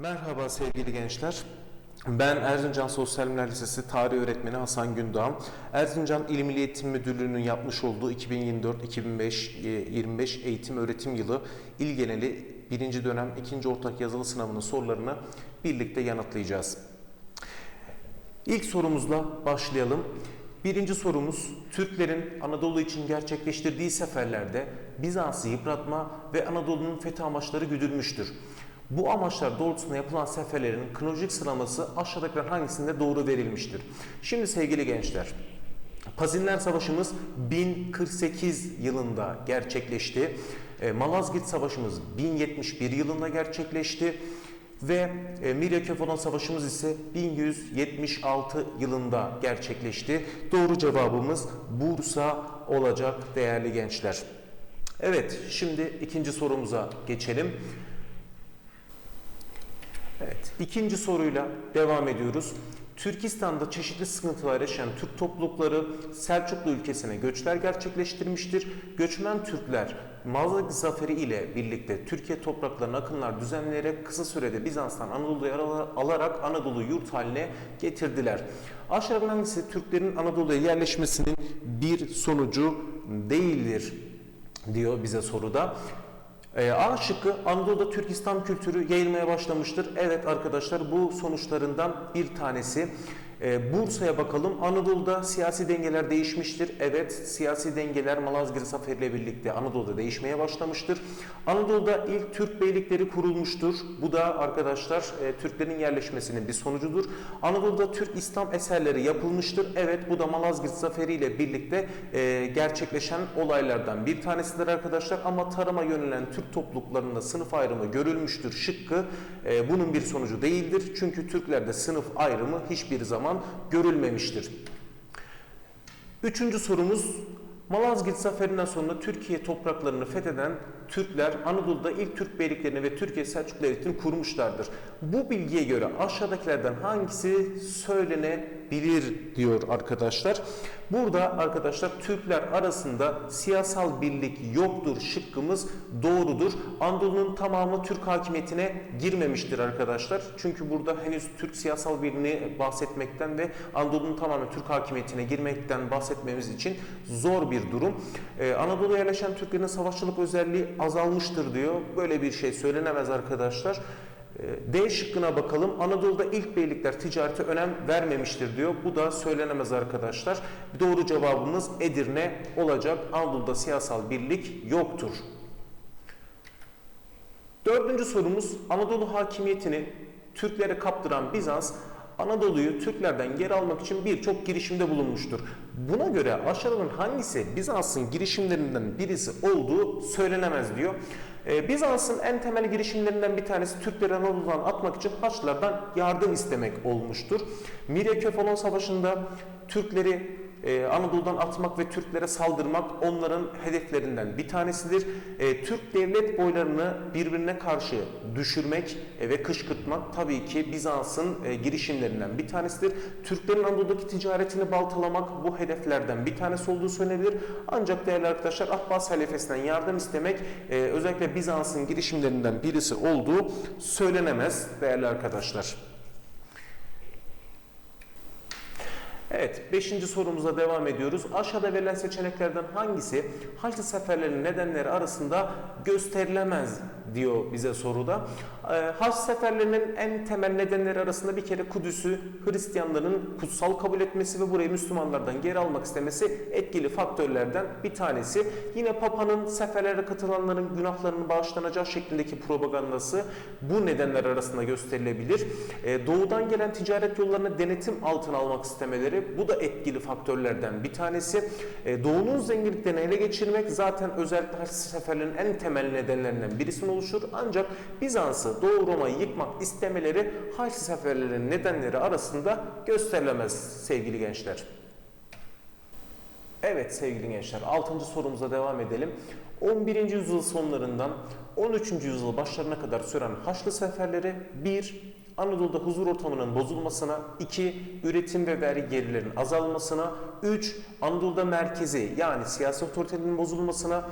Merhaba sevgili gençler. Ben Erzincan Sosyal Bilimler Lisesi Tarih Öğretmeni Hasan Gündoğan. Erzincan İl Milli Eğitim Müdürlüğü'nün yapmış olduğu 2024-2025 eğitim öğretim yılı il geneli 1. dönem 2. ortak yazılı sınavının sorularını birlikte yanıtlayacağız. İlk sorumuzla başlayalım. Birinci sorumuz Türklerin Anadolu için gerçekleştirdiği seferlerde Bizans'ı yıpratma ve Anadolu'nun fethi amaçları güdülmüştür. Bu amaçlar doğrultusunda yapılan seferlerin kronolojik sıralaması aşağıdakiler hangisinde doğru verilmiştir? Şimdi sevgili gençler, Pazinler Savaşımız 1048 yılında gerçekleşti. E, Malazgirt Savaşımız 1071 yılında gerçekleşti. Ve e, Mirya Savaşımız ise 1176 yılında gerçekleşti. Doğru cevabımız Bursa olacak değerli gençler. Evet, şimdi ikinci sorumuza geçelim. Evet, ikinci soruyla devam ediyoruz. Türkistan'da çeşitli sıkıntılar yaşayan Türk toplulukları Selçuklu ülkesine göçler gerçekleştirmiştir. Göçmen Türkler Malazgirt Zaferi ile birlikte Türkiye topraklarına akınlar düzenleyerek kısa sürede Bizans'tan Anadolu'yu alarak Anadolu yurt haline getirdiler. Aşağıdan hangisi Türklerin Anadolu'ya yerleşmesinin bir sonucu değildir diyor bize soruda. E, A şıkkı Anadolu'da Türk kültürü yayılmaya başlamıştır. Evet arkadaşlar bu sonuçlarından bir tanesi. E, Bursa'ya bakalım. Anadolu'da siyasi dengeler değişmiştir. Evet siyasi dengeler Malazgirt Zaferi ile birlikte Anadolu'da değişmeye başlamıştır. Anadolu'da ilk Türk beylikleri kurulmuştur. Bu da arkadaşlar e, Türklerin yerleşmesinin bir sonucudur. Anadolu'da Türk İslam eserleri yapılmıştır. Evet bu da Malazgirt Zaferi ile birlikte e, gerçekleşen olaylardan bir tanesidir arkadaşlar. Ama tarıma yönelen Türk topluluklarında sınıf ayrımı görülmüştür. Şıkkı e, bunun bir sonucu değildir. Çünkü Türklerde sınıf ayrımı hiçbir zaman görülmemiştir. Üçüncü sorumuz Malazgirt Zaferi'nden sonra Türkiye topraklarını fetheden Türkler Anadolu'da ilk Türk beyliklerini ve Türkiye Selçuklu Devleti'ni kurmuşlardır. Bu bilgiye göre aşağıdakilerden hangisi söylenebilir diyor arkadaşlar. Burada arkadaşlar Türkler arasında siyasal birlik yoktur şıkkımız doğrudur. Anadolu'nun tamamı Türk hakimiyetine girmemiştir arkadaşlar. Çünkü burada henüz Türk siyasal birliğini bahsetmekten ve Anadolu'nun tamamen Türk hakimiyetine girmekten bahsetmemiz için zor bir durum. Ee, Anadolu'ya yerleşen Türklerin savaşçılık özelliği azalmıştır diyor. Böyle bir şey söylenemez arkadaşlar. D şıkkına bakalım. Anadolu'da ilk beylikler ticarete önem vermemiştir diyor. Bu da söylenemez arkadaşlar. Doğru cevabımız Edirne olacak. Anadolu'da siyasal birlik yoktur. Dördüncü sorumuz Anadolu hakimiyetini Türklere kaptıran Bizans Anadolu'yu Türklerden geri almak için birçok girişimde bulunmuştur. Buna göre aşağıdan hangisi Bizans'ın girişimlerinden birisi olduğu söylenemez diyor. Ee, Bizans'ın en temel girişimlerinden bir tanesi Türkleri Anadolu'dan atmak için Haçlılardan yardım istemek olmuştur. Mirya Kefalon Savaşı'nda Türkleri ee, Anadolu'dan atmak ve Türklere saldırmak onların hedeflerinden bir tanesidir. Ee, Türk devlet boylarını birbirine karşı düşürmek e, ve kışkırtmak tabii ki Bizans'ın e, girişimlerinden bir tanesidir. Türklerin Anadolu'daki ticaretini baltalamak bu hedeflerden bir tanesi olduğu söylenebilir. Ancak değerli arkadaşlar Abbas halifesinden yardım istemek e, özellikle Bizans'ın girişimlerinden birisi olduğu söylenemez değerli arkadaşlar. Evet, beşinci sorumuza devam ediyoruz. Aşağıda verilen seçeneklerden hangisi Haçlı seferlerinin nedenleri arasında gösterilemez diyor bize soruda. Ee, Haç seferlerinin en temel nedenleri arasında bir kere Kudüs'ü Hristiyanların kutsal kabul etmesi ve burayı Müslümanlardan geri almak istemesi etkili faktörlerden bir tanesi. Yine Papa'nın seferlere katılanların günahlarının bağışlanacağı şeklindeki propagandası bu nedenler arasında gösterilebilir. Ee, doğudan gelen ticaret yollarını denetim altına almak istemeleri bu da etkili faktörlerden bir tanesi. E, doğunun zenginliklerini ele geçirmek zaten özellikle Haçlı seferlerinin en temel nedenlerinden birisini oluşur. Ancak Bizans'ı Doğu Roma'yı yıkmak istemeleri Haçlı seferlerinin nedenleri arasında gösterilemez sevgili gençler. Evet sevgili gençler 6. sorumuza devam edelim. 11. yüzyıl sonlarından 13. yüzyıl başlarına kadar süren Haçlı seferleri 1. Anadolu'da huzur ortamının bozulmasına, 2. Üretim ve vergi gelirlerinin azalmasına, 3. Anadolu'da merkezi yani siyasi otoritenin bozulmasına,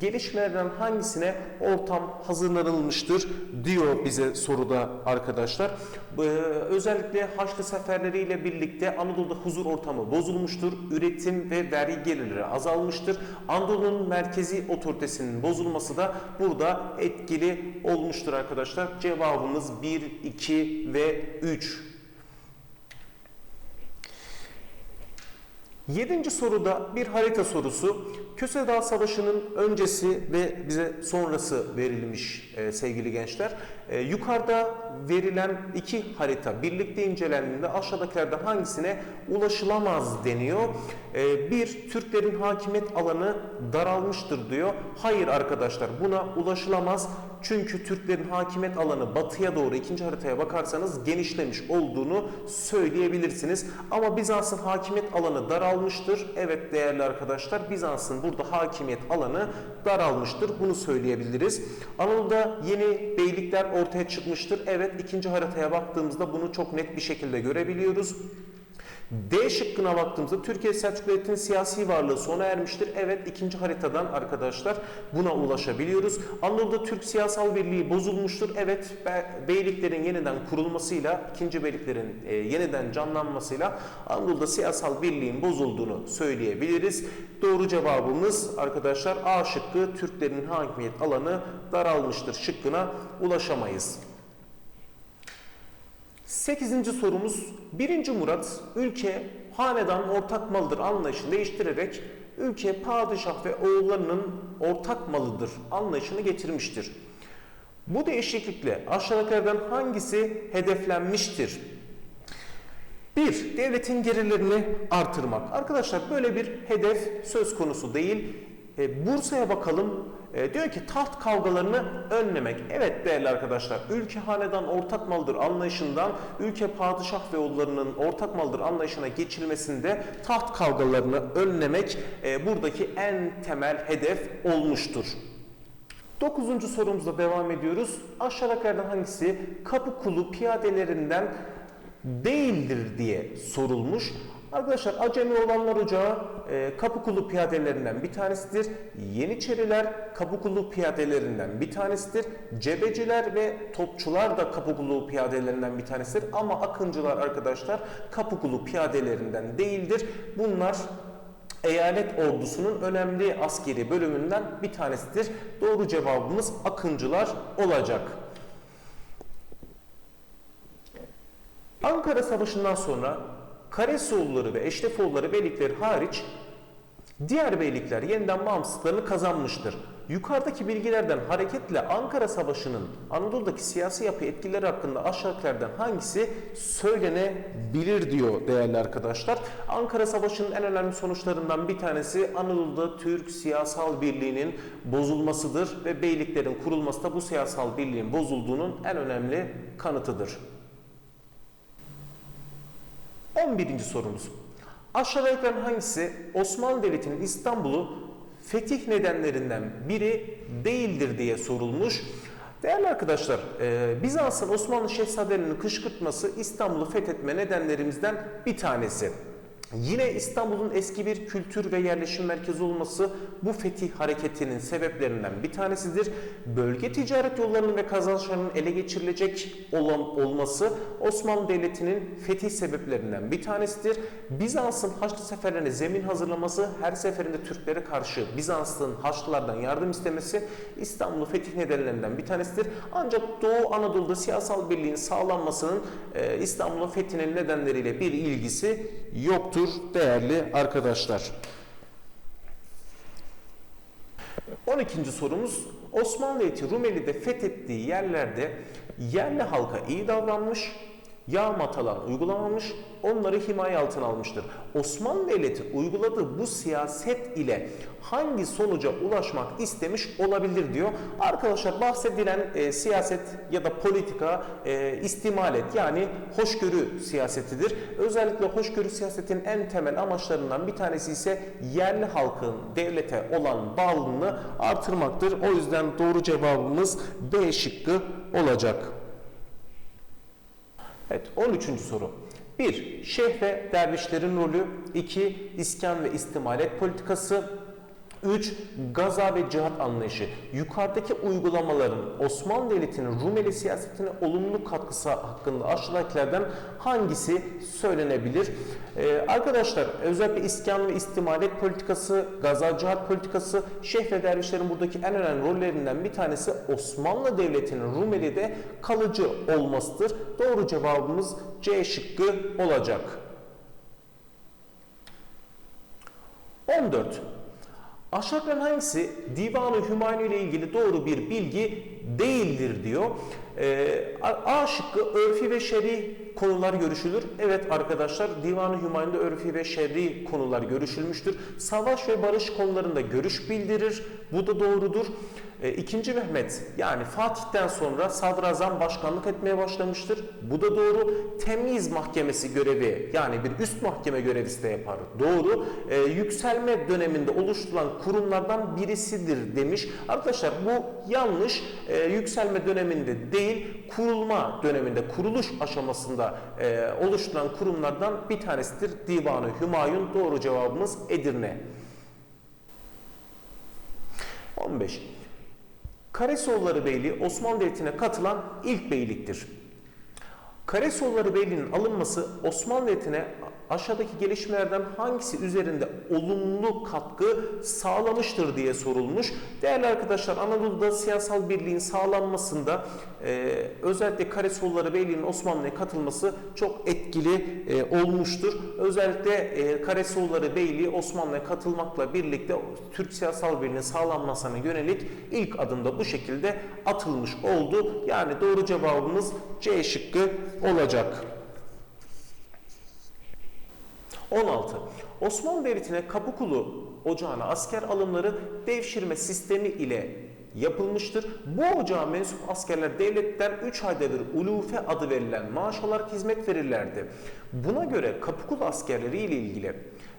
gelişmelerden hangisine ortam hazırlanılmıştır diyor bize soruda arkadaşlar. Ee, özellikle Haçlı seferleriyle birlikte Anadolu'da huzur ortamı bozulmuştur. Üretim ve vergi gelirleri azalmıştır. Anadolu'nun merkezi otoritesinin bozulması da burada etkili olmuştur arkadaşlar. Cevabımız 1, 2 ve 3. Yedinci soruda bir harita sorusu. Köse Dağ Savaşı'nın öncesi ve bize sonrası verilmiş e, sevgili gençler. E, yukarıda verilen iki harita birlikte incelendiğinde aşağıdakilerden hangisine ulaşılamaz deniyor. E, bir, Türklerin hakimiyet alanı daralmıştır diyor. Hayır arkadaşlar buna ulaşılamaz. Çünkü Türklerin hakimiyet alanı batıya doğru ikinci haritaya bakarsanız genişlemiş olduğunu söyleyebilirsiniz. Ama Bizans'ın hakimiyet alanı daralmıştır. Evet değerli arkadaşlar Bizans'ın burada hakimiyet alanı daralmıştır. Bunu söyleyebiliriz. Anadolu'da yeni beylikler ortaya çıkmıştır. Evet ikinci haritaya baktığımızda bunu çok net bir şekilde görebiliyoruz. D şıkkına baktığımızda Türkiye Selçuklu Devleti'nin siyasi varlığı sona ermiştir. Evet ikinci haritadan arkadaşlar buna ulaşabiliyoruz. Anadolu'da Türk siyasal birliği bozulmuştur. Evet be- beyliklerin yeniden kurulmasıyla, ikinci beyliklerin e, yeniden canlanmasıyla Anadolu'da siyasal birliğin bozulduğunu söyleyebiliriz. Doğru cevabımız arkadaşlar A şıkkı Türklerin hakimiyet alanı daralmıştır şıkkına ulaşamayız. Sekizinci sorumuz 1. Murat ülke hanedan ortak malıdır anlayışını değiştirerek ülke padişah ve oğullarının ortak malıdır anlayışını getirmiştir. Bu değişiklikle aşağıdakilerden hangisi hedeflenmiştir? Bir, devletin gelirlerini artırmak. Arkadaşlar böyle bir hedef söz konusu değil. E, Bursa'ya bakalım. E, diyor ki taht kavgalarını önlemek. Evet değerli arkadaşlar, ülke hanedan ortak maldır anlayışından ülke padişah ve oğullarının ortak maldır anlayışına geçilmesinde taht kavgalarını önlemek e, buradaki en temel hedef olmuştur. Dokuzuncu sorumuzla devam ediyoruz. Aşağıdakilerden hangisi kapı kulu piyadelerinden değildir diye sorulmuş. Arkadaşlar Acemi Olanlar Ocağı e, Kapıkulu piyadelerinden bir tanesidir. Yeniçeriler Kapıkulu piyadelerinden bir tanesidir. Cebeciler ve Topçular da Kapıkulu piyadelerinden bir tanesidir. Ama Akıncılar arkadaşlar Kapıkulu piyadelerinden değildir. Bunlar eyalet ordusunun önemli askeri bölümünden bir tanesidir. Doğru cevabımız Akıncılar olacak. Ankara Savaşı'ndan sonra Karesoğulları ve Eşrefoğulları beylikleri hariç diğer beylikler yeniden bağımsızlıklarını kazanmıştır. Yukarıdaki bilgilerden hareketle Ankara Savaşı'nın Anadolu'daki siyasi yapı etkileri hakkında aşağıdakilerden hangisi söylenebilir diyor değerli arkadaşlar. Ankara Savaşı'nın en önemli sonuçlarından bir tanesi Anadolu'da Türk siyasal birliğinin bozulmasıdır ve beyliklerin kurulması da bu siyasal birliğin bozulduğunun en önemli kanıtıdır. 11. sorumuz. Aşağıdakilerden hangisi Osmanlı Devleti'nin İstanbul'u fetih nedenlerinden biri değildir diye sorulmuş. Değerli arkadaşlar, e, Bizans'ın Osmanlı şehzadelerinin kışkırtması İstanbul'u fethetme nedenlerimizden bir tanesi. Yine İstanbul'un eski bir kültür ve yerleşim merkezi olması bu fetih hareketinin sebeplerinden bir tanesidir. Bölge ticaret yollarının ve kazançlarının ele geçirilecek olan olması Osmanlı Devleti'nin fetih sebeplerinden bir tanesidir. Bizans'ın Haçlı seferlerine zemin hazırlaması, her seferinde Türklere karşı Bizans'ın Haçlılardan yardım istemesi İstanbul'u fetih nedenlerinden bir tanesidir. Ancak Doğu Anadolu'da siyasal birliğin sağlanmasının e, İstanbul'un fethinin nedenleriyle bir ilgisi yoktur değerli arkadaşlar. 12. sorumuz Osmanlı Devleti Rumeli'de fethettiği yerlerde yerli halka iyi davranmış, yağma talan uygulamamış, onları himaye altına almıştır. Osmanlı Devleti uyguladığı bu siyaset ile hangi sonuca ulaşmak istemiş olabilir diyor. Arkadaşlar bahsedilen e, siyaset ya da politika e, istimalet yani hoşgörü siyasetidir. Özellikle hoşgörü siyasetin en temel amaçlarından bir tanesi ise yerli halkın devlete olan bağlılığını artırmaktır. O yüzden doğru cevabımız B şıkkı olacak. Evet 13. soru. 1. Şeyh ve dervişlerin rolü 2. İskan ve istimalet politikası 3. Gaza ve cihat anlayışı. Yukarıdaki uygulamaların Osmanlı Devleti'nin Rumeli siyasetine olumlu katkısı hakkında aşağıdakilerden hangisi söylenebilir? Ee, arkadaşlar özellikle iskan ve istimalet politikası, gaza cihat politikası, şeyh ve dervişlerin buradaki en önemli rollerinden bir tanesi Osmanlı Devleti'nin Rumeli'de kalıcı olmasıdır. Doğru cevabımız C şıkkı olacak. 14. Aşağıdakilerin hangisi Divan-ı Hümayun ile ilgili doğru bir bilgi değildir diyor. A A şıkkı örfi ve şer'i konular görüşülür. Evet arkadaşlar Divan-ı Hümayun'da örfi ve şer'i konular görüşülmüştür. Savaş ve barış konularında görüş bildirir. Bu da doğrudur. E, İkinci Mehmet yani Fatih'ten sonra sadrazam başkanlık etmeye başlamıştır. Bu da doğru. Temyiz mahkemesi görevi yani bir üst mahkeme görevlisi de yapar. Doğru. E, yükselme döneminde oluşturulan kurumlardan birisidir demiş. Arkadaşlar bu yanlış. E, yükselme döneminde değil kurulma döneminde kuruluş aşamasında e, oluşturulan kurumlardan bir tanesidir. Divanı Hümayun doğru cevabımız Edirne. 15. Karasoğulları Beyliği Osmanlı Devleti'ne katılan ilk beyliktir. Karasoğulları Beyliği'nin alınması Osmanlı Devleti'ne aşağıdaki gelişmelerden hangisi üzerinde olumlu katkı sağlamıştır diye sorulmuş. Değerli arkadaşlar Anadolu'da siyasal birliğin sağlanmasında e, özellikle Karasoğulları Beyliği'nin Osmanlı'ya katılması çok etkili e, olmuştur. Özellikle e, Karasoğulları Beyliği Osmanlı'ya katılmakla birlikte Türk siyasal birliğinin sağlanmasına yönelik ilk adımda bu şekilde atılmış oldu. Yani doğru cevabımız C şıkkı olacak. 16. Osmanlı Devleti'ne Kapıkulu Ocağı'na asker alımları devşirme sistemi ile yapılmıştır. Bu ocağa mensup askerler devletten 3 ayda bir ulufe adı verilen maaş olarak hizmet verirlerdi. Buna göre Kapıkulu askerleri ile ilgili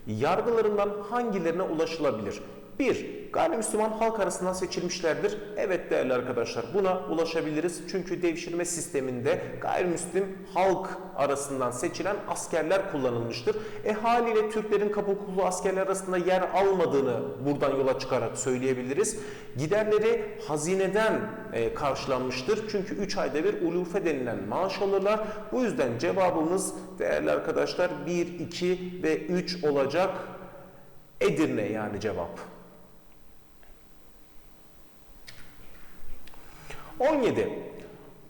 yargılarından hangilerine ulaşılabilir? 1. Gayrimüslim halk arasından seçilmişlerdir. Evet değerli arkadaşlar buna ulaşabiliriz. Çünkü devşirme sisteminde gayrimüslim halk arasından seçilen askerler kullanılmıştır. E haliyle Türklerin Kapıkulu askerler arasında yer almadığını buradan yola çıkarak söyleyebiliriz. Giderleri hazineden e, karşılanmıştır. Çünkü 3 ayda bir ulufe denilen maaş alırlar. Bu yüzden cevabımız değerli arkadaşlar 1, 2 ve 3 olacak. Edirne yani cevap. 17.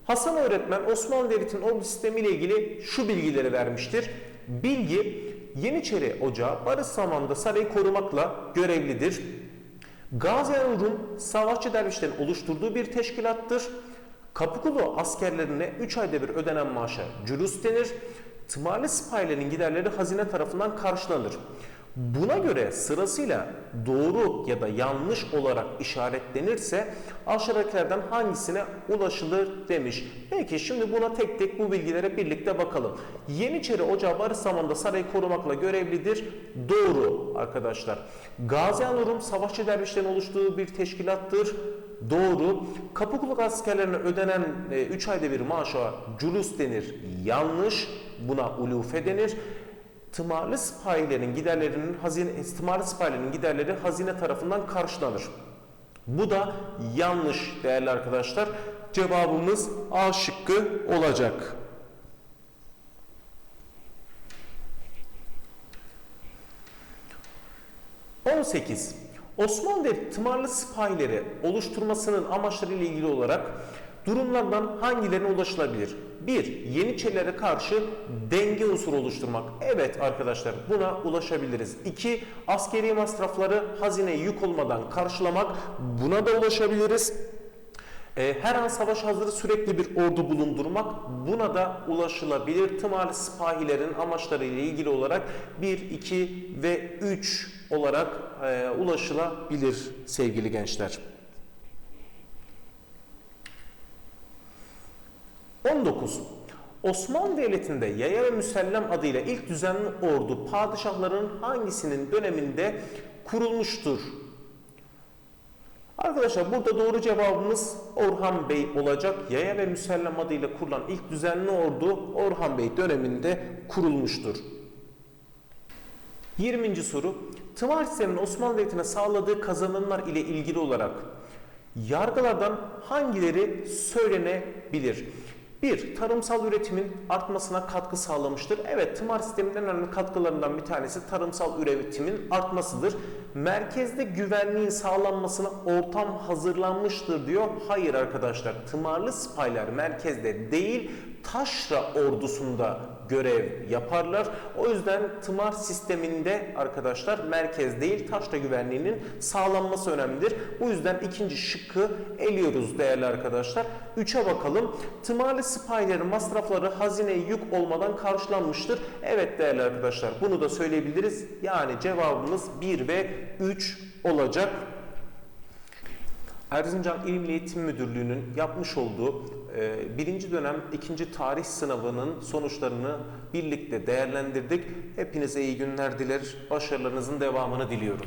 Hasan öğretmen Osmanlı Devleti'nin ordu sistemi ile ilgili şu bilgileri vermiştir. Bilgi Yeniçeri Ocağı barış zamanında sarayı korumakla görevlidir. Gaziantep Rum savaşçı dervişlerin oluşturduğu bir teşkilattır. Kapıkulu askerlerine 3 ayda bir ödenen maaşa cülus denir. Tımarlı sipahilerin giderleri hazine tarafından karşılanır. Buna göre sırasıyla doğru ya da yanlış olarak işaretlenirse aşağıdakilerden hangisine ulaşılır demiş. Peki şimdi buna tek tek bu bilgilere birlikte bakalım. Yeniçeri Ocağı barış zamanında sarayı korumakla görevlidir. Doğru arkadaşlar. Gaziantep Rum savaşçı dervişlerin oluştuğu bir teşkilattır. Doğru. Kapıkuluk askerlerine ödenen 3 ayda bir maaşa culus denir. Yanlış. Buna ulufe denir tımarlı sipahilerin giderlerinin hazine tımarlı sipahilerin giderleri hazine tarafından karşılanır. Bu da yanlış değerli arkadaşlar. Cevabımız A şıkkı olacak. ...18. Osmanlı Devleti tımarlı sipahileri oluşturmasının amaçları ile ilgili olarak durumlardan hangilerine ulaşılabilir? 1. Yeniçerilere karşı denge unsuru oluşturmak. Evet arkadaşlar buna ulaşabiliriz. 2. Askeri masrafları hazineye yük olmadan karşılamak. Buna da ulaşabiliriz. Ee, her an savaş hazırı sürekli bir ordu bulundurmak buna da ulaşılabilir. Tımarlı sipahilerin amaçları ile ilgili olarak 1, 2 ve 3 olarak e, ulaşılabilir sevgili gençler. 19. Osmanlı Devleti'nde yaya ve müsellem adıyla ilk düzenli ordu padişahların hangisinin döneminde kurulmuştur? Arkadaşlar burada doğru cevabımız Orhan Bey olacak. Yaya ve müsellem adıyla kurulan ilk düzenli ordu Orhan Bey döneminde kurulmuştur. 20. soru. Tımar sisteminin Osmanlı Devleti'ne sağladığı kazanımlar ile ilgili olarak yargılardan hangileri söylenebilir? Bir, tarımsal üretimin artmasına katkı sağlamıştır. Evet, tımar sisteminin önemli katkılarından bir tanesi tarımsal üretimin artmasıdır. Merkezde güvenliğin sağlanmasına ortam hazırlanmıştır diyor. Hayır arkadaşlar, tımarlı sipahiler merkezde değil, taşra ordusunda görev yaparlar. O yüzden tımar sisteminde arkadaşlar merkez değil taşra güvenliğinin sağlanması önemlidir. Bu yüzden ikinci şıkkı eliyoruz değerli arkadaşlar. Üçe bakalım. Tımarlı sipahilerin masrafları hazineye yük olmadan karşılanmıştır. Evet değerli arkadaşlar bunu da söyleyebiliriz. Yani cevabımız 1 ve 3 olacak. Erzincan İl Eğitim Müdürlüğü'nün yapmış olduğu e, birinci dönem ikinci tarih sınavının sonuçlarını birlikte değerlendirdik. Hepinize iyi günler diler, başarılarınızın devamını diliyorum.